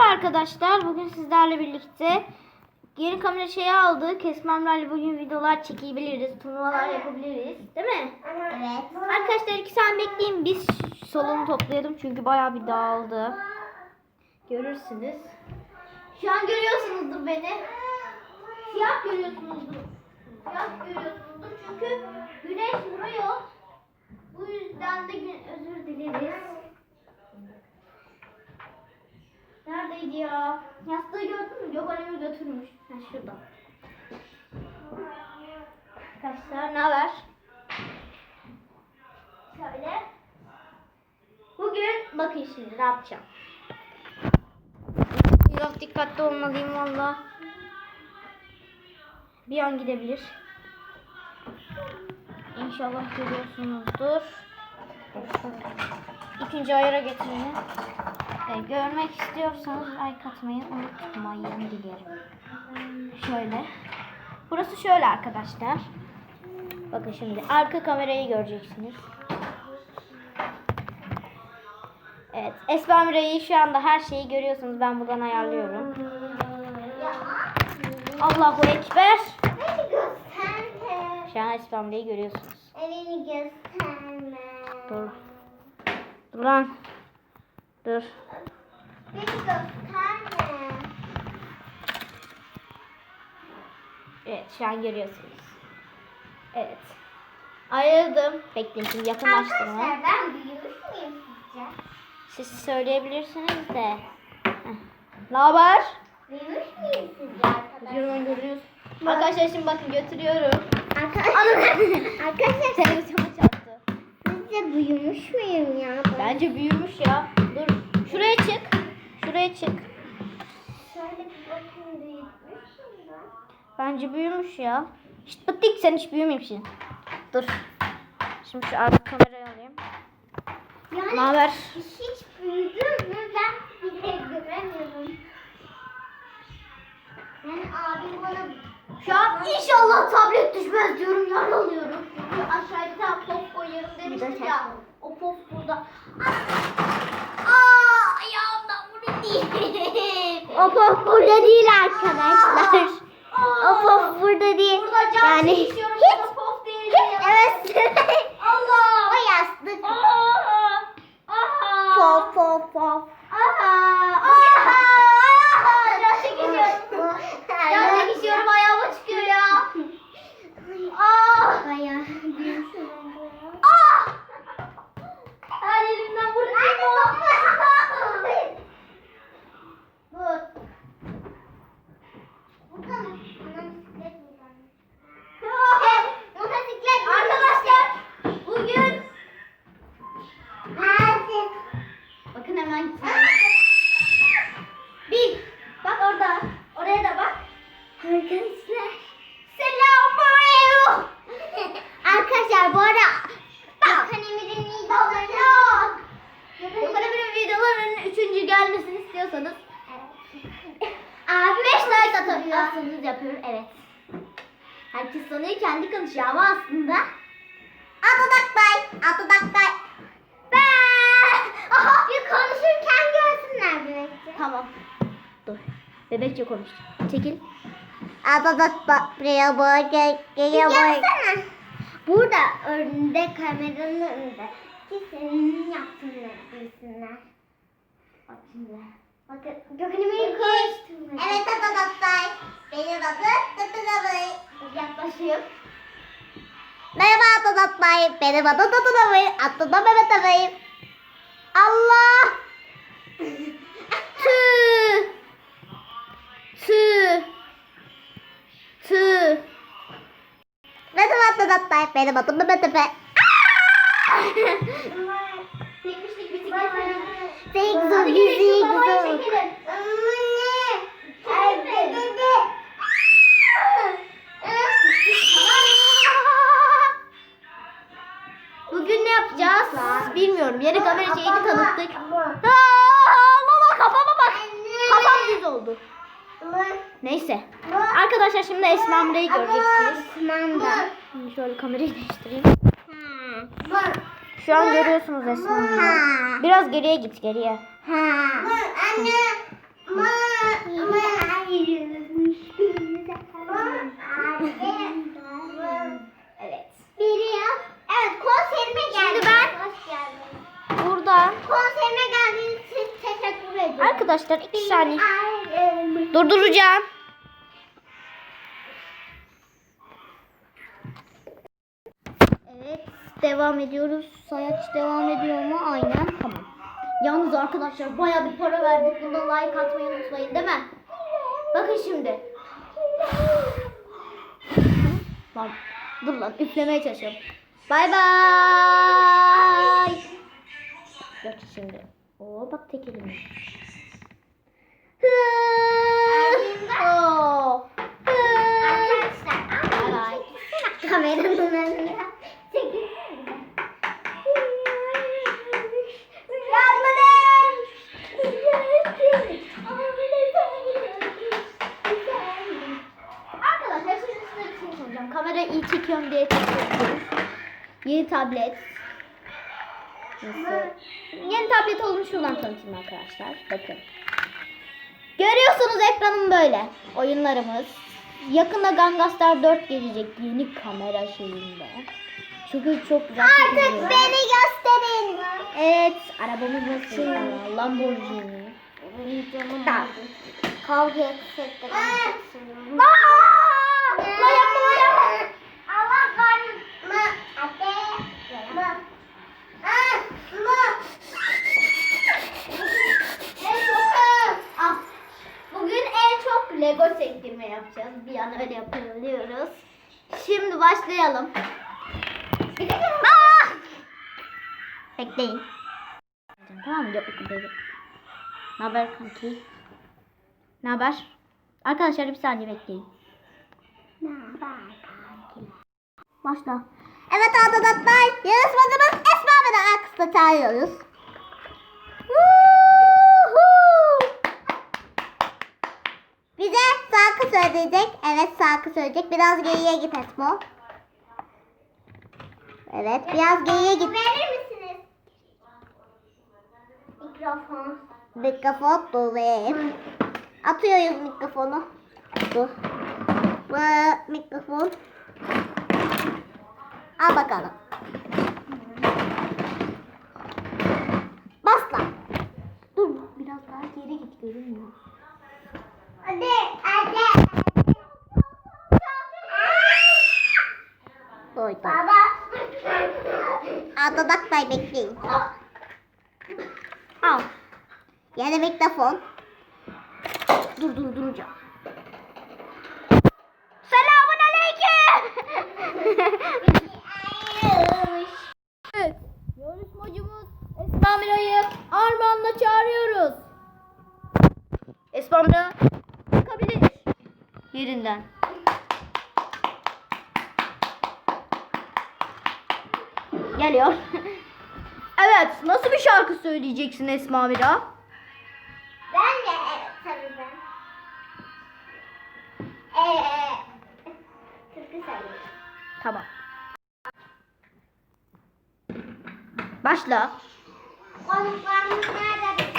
Merhaba arkadaşlar. Bugün sizlerle birlikte yeni kamera şeyi aldık. Kesmemlerle bugün videolar çekebiliriz. Turnuvalar yapabiliriz. Değil mi? Evet. Arkadaşlar iki saniye bekleyin. Biz salonu toplayalım çünkü bayağı bir dağıldı. Görürsünüz. Şu an görüyorsunuzdur beni. Siyah görüyorsunuzdur. Siyah görüyorsunuzdur çünkü güneş vuruyor. Bu yüzden de özür dileriz. Neredeydi ya? Yastığı gördün mü? Yok annemi götürmüş. Ha şurada. Arkadaşlar ne haber? Şöyle. Bugün bakın şimdi ne yapacağım. Biraz dikkatli olmalıyım valla. Bir an gidebilir. İnşallah görüyorsunuzdur. İkinci ayara getirin. E, görmek istiyorsanız like atmayı unutmayın dilerim. Şöyle. Burası şöyle arkadaşlar. Bakın şimdi arka kamerayı göreceksiniz. Evet. Esma Mire'yi şu anda her şeyi görüyorsunuz. Ben buradan ayarlıyorum. Allahu Ekber. Şu an Esma Mire'yi görüyorsunuz. Elini gösterme. Dur. Dur lan. Dur. Evet şu an görüyorsunuz. Evet. Ayırdım. Bekleyin şimdi yakınlaştırma. Arkadaşlar ben büyümüş müyüm sizce? Siz söyleyebilirsiniz de. Ne haber? Büyümüş müyüm sizce arkadaşlar? Görüyoruz. Arkadaşlar şimdi bakın götürüyorum. Arkadaşlar, arkadaşlar Televizyonu çarptı. sizce büyümüş müyüm ya? Bence büyümüş ya. Dur. Şuraya çık. Şuraya çık. Bence büyümüş ya. Şşt bıttık sen hiç büyümemişsin. Dur. Şimdi şu arka kamerayı alayım. Yani Ne haber? hiç büyüdüm mü ben bile göremiyorum. Yani abim bana Şu an inşallah tablet düşmez diyorum yaralıyorum. Çünkü aşağıda pop koyarım demiştim ya. O pop burada. Aa. O pop burada değil arkadaşlar. O pop burada değil. Yani hiç, hiç evet. Allah. o yastık. Pop pop pop. Aha. Aha. Aha. Can çekişiyorum. Can çekişiyorum ayağıma çıkıyor ya. Aa. Bayağı Aa! Her yerimden vuruyor. Dur. Motosiklet. Arkadaşlar bugün Hadi. bakın hemen gidiyorum. Bir. Bak orada. Oraya da bak. Arkadaşlar. Selamünaleyküm. Arkadaşlar bu ara Gökhan Emir'in videolarını Yukarı bir videoların üçüncü gelmesini istiyorsanız Abi 5 like atabiliyorsanız yapıyorum. Evet. Herkes sanıyor kendi konuşuyor ama aslında Atadak Atadak Bay. Aha! Bir konuşurken görsünler bebekçi. Tamam. Dur. Bebekçe konuş. Çekil. Atadak Bay. Buraya boy geliyor boy. Burada önünde kameranın önünde. Ki senin yaptığını bilsinler. Bak şimdi. Bakın Gökhan Emir'i konuştum. Evet Atadak Bay. Benim adım Bay. Yaklaşayım. Merhaba Atadak Bay. Benim adım Atadak Bay. Adım Mehmet Bey. Benim adım Mehmet Bey. Çekmiştik bisiklet. Neyse. Arkadaşlar şimdi Esma Emre'yi göreceksiniz. Kumanda. Şöyle kamerayı değiştireyim. Şu an görüyorsunuz Esma Emre'yi. Biraz geriye git geriye. Anne. Evet. Evet konserime geldim. Burada konserime geldiğiniz teşekkür ederim. Arkadaşlar iki saniye. Durduracağım. Evet devam ediyoruz. Sayaç devam ediyor mu? Aynen tamam. Yalnız arkadaşlar baya bir para verdik. Bundan like atmayı unutmayın değil mi? Bakın şimdi. Lan, dur lan üflemeye çalışıyorum. Bay bay. Bak şimdi. Oo bak tek elimle. Oo. Bay bay. Kameranın önünde. Arkadaşlar. Kamera iyi çekiyorum diye çekiyorsunuz. Yeni tablet. Nasıl? Yeni tablet olduğunu şuradan tanıtayım arkadaşlar. Bakın. Görüyorsunuz ekranım böyle. Oyunlarımız. Yakında Gangastar 4 gelecek yeni kamera şeyinde. Çünkü çok güzel. Artık çekiliyor. beni gösterin. Evet, arabamız nasıl? ya? Lamborghini. Tamam. Kavga etsek de ben Aa! çok seviyorum. La yapma la yapma. Allah karnıma ateş. Mı. Ah, mı. En çok ah, bugün en çok Lego sektirme yapacağız. Bir an öyle yapabiliyoruz. Şimdi başlayalım. Ah! Bekleyin. Tamam mı? Yok, bekle. Ne haber kanki? Ne haber? Arkadaşlar bir saniye bekleyin. Başla. Evet arkadaşlar yarışmacımız Esma Beden Akıs'ta çağırıyoruz. Bize şarkı söyleyecek. Evet şarkı söyleyecek. Biraz geriye git Esma. Evet biraz geriye git. Verir misiniz? Mikrofon. Mikrofon vereyim. Atıyoruz mikrofonu. Dur. Bu mikrofon. Al bakalım. Basla. Dur biraz daha geri git görünmüyor. Hadi. Duydum. Baba. Adadak Bey bekleyin. Al. Yeni mikrofon. Dur dur duracağım. Selamun aleyküm. evet. Yarışmacımız Esma Mira'yı Armağan'la çağırıyoruz. Esma Mira kalkabilir. Yerinden. Geliyor. evet, nasıl bir şarkı söyleyeceksin Esma Mira? Söyleyeyim. Tamam. Başla. Konuklarımız nerede?